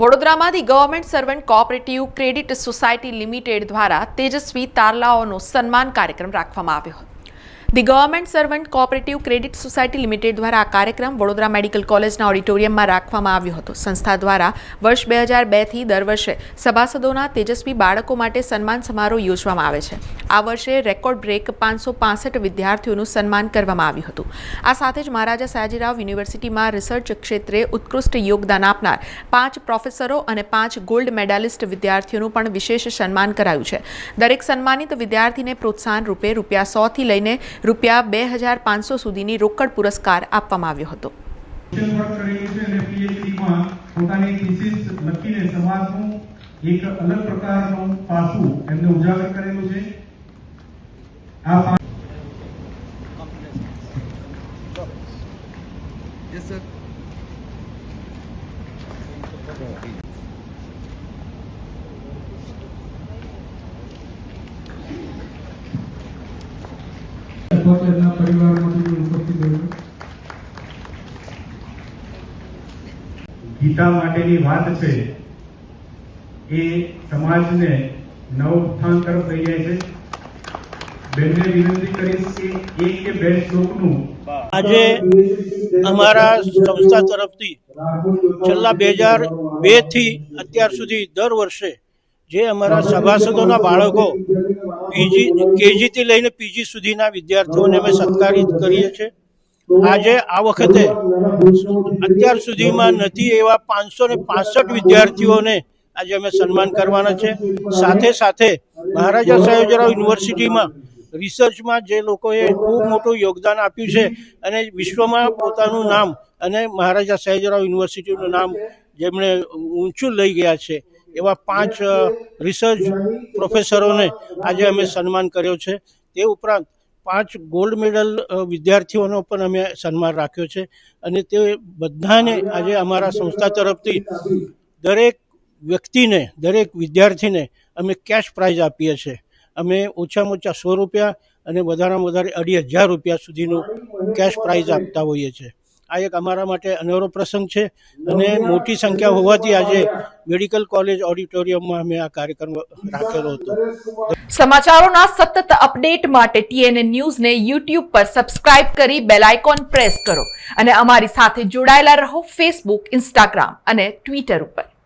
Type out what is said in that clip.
વડોદરામાં the government servant cooperative credit society limited દ્વારા તેજસ્વી તારલાઓનો સન્માન કાર્યક્રમ રાખવામાં આવ્યો હતો. The government servant cooperative credit society limited દ્વારા આ કાર્યક્રમ વડોદરા મેડિકલ કોલેજના ઓડિટોરિયમમાં રાખવામાં આવ્યો હતો. સંસ્થા દ્વારા વર્ષ બે હજાર બેથી દર વર્ષે સભાસદોના તેજસ્વી બાળકો માટે સન્માન સમારોહ યોજવામાં આવે છે. આ વર્ષે રેકોર્ડ બ્રેક પાંચસો પાસઠ વિદ્યાર્થીઓનું સન્માન કરવામાં આવ્યું હતું. આ સાથે જ મહારાજા સયાજીરાવ યુનિવર્સિટીમાં રિસર્ચ ક્ષેત્રે ઉત્કૃષ્ટ યોગદાન આપનાર પાંચ પ્રોફેસરો અને પાંચ ગોલ્ડ મેડાલિસ્ટ વિદ્યાર્થીઓનું પણ વિશેષ સન્માન કરાયું છે. દરેક સન્માનિત વિદ્યાર્થીને પ્રોત્સાહન રૂપે રૂપિયા સોથી લઈને રૂપિયા બે હજાર પાંચસો સુધીની રોકડ પુરસ્કાર આપવામાં આવ્યો હતો સોશિયલ વર્ક કરેલું છે અને PhD માં પોતાની થીસીસ લખીને સમાજનું એક અલગ પ્રકારનું પાસું એમને ઉજાગર કરેલું છે આ Yes, sir. એમના પરિવારમાંથી કોઈ ઉપસ્થિત રહ્યો ગીતા માટેની વાત છે એ સમાજને નવ ઉત્થાન તરફ લઈ જાય છે. બેનને વિનંતી કરીશ કે એક કે બે શ્લોકનું આજે અમારા સંસ્થા તરફથી છેલ્લા બે હજાર બેથી અત્યાર સુધી દર વર્ષે જે અમારા સભાસદોના બાળકો પીજી કેજીથી લઈને પીજી સુધીના વિદ્યાર્થીઓને અમે સત્કારિત કરીએ છીએ. આજે આ વખતે અત્યાર સુધીમાં નથી એવા પાંચસો ને પાસઠ વિદ્યાર્થીઓને આજે અમે સન્માન કરવાના છે. સાથે સાથે મહારાજા સયોજરાવ યુનિવર્સિટીમાં રિસર્ચમાં જે લોકોએ ખૂબ મોટું યોગદાન આપ્યું છે અને વિશ્વમાં પોતાનું નામ અને મહારાજા સયાજીરાવ યુનિવર્સિટીનું નામ જેમણે ઊંચું લઈ ગયા છે. એવા પાંચ રિસર્ચ પ્રોફેસરોને આજે અમે સન્માન કર્યો છે. તે ઉપરાંત પાંચ ગોલ્ડ મેડલ વિદ્યાર્થીઓનો પણ અમે સન્માન રાખ્યો છે. અને તે બધાને આજે અમારા સંસ્થા તરફથી દરેક વ્યક્તિને, દરેક વિદ્યાર્થીને અમે કેશ પ્રાઇઝ આપીએ છીએ. અમે ઓછામાં ઓછા સો રૂપિયા અને વધારેમાં વધારે અઢી હજાર રૂપિયા સુધીનું કેશ પ્રાઇઝ આપતા હોઈએ છીએ. આ એક અમારા માટે અનેરો પ્રસંગ છે અને મોટી સંખ્યા હોવાથી આજે મેડિકલ કોલેજ ઓડિટોરિયમમાં અમે આ કાર્યક્રમ રાખેલો હતો. સમાચારોના સતત અપડેટ માટે ટીએનએ ન્યૂઝને યુટ્યુબ પર સબસ્ક્રાઇબ કરી બેલ આઇકોન પ્રેસ કરો અને અમારી સાથે જોડાયેલા રહો ફેસબુક ઇન્સ્ટાગ્રામ અને ટ્વિટર ઉપર.